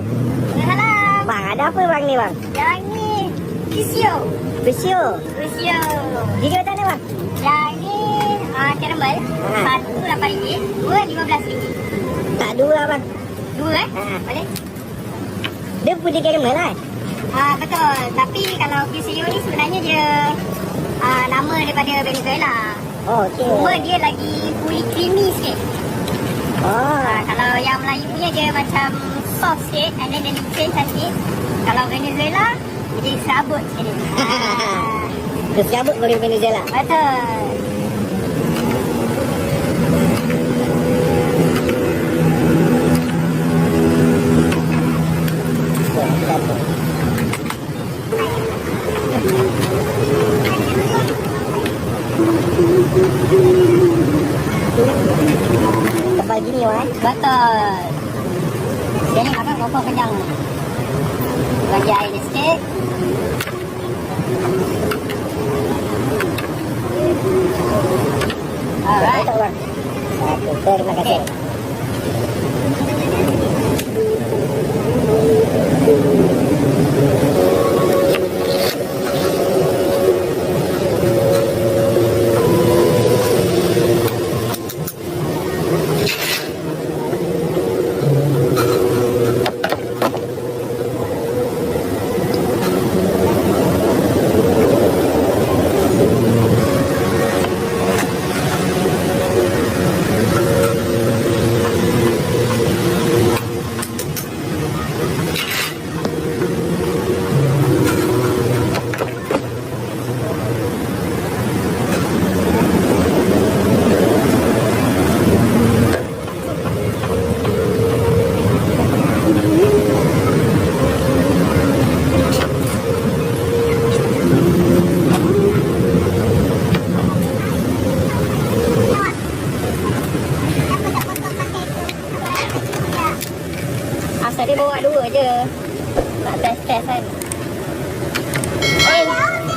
bang? Salam. Bang, ada apa bang ni bang? Yang ni Kisio. Besio. Kisio. Gigi macam mana bang? Yang ni uh, caramel. Ha. Satu lapan ringgit. Dua lima belas ringgit. Tak dua lah bang. Dua eh? Ha. Boleh? Dia putih caramel lah. Ah betul. Tapi kalau Kisio ni sebenarnya dia uh, nama daripada Venezuela. Oh, okey. Cuma dia lagi fully creamy sikit. Oh. Ah, kalau yang Melayu punya dia macam soft sikit and then dia licin cantik. Kalau Venezuela dia serabut sikit. Ah, Dia serabut boleh Venezuela. betul. nhiều đấy bất jadi kakak kopo kenyang belanjain sedikit Alright. Terima kasih. Asal dia bawa dua je. Nak test-test kan. Eh. Alright.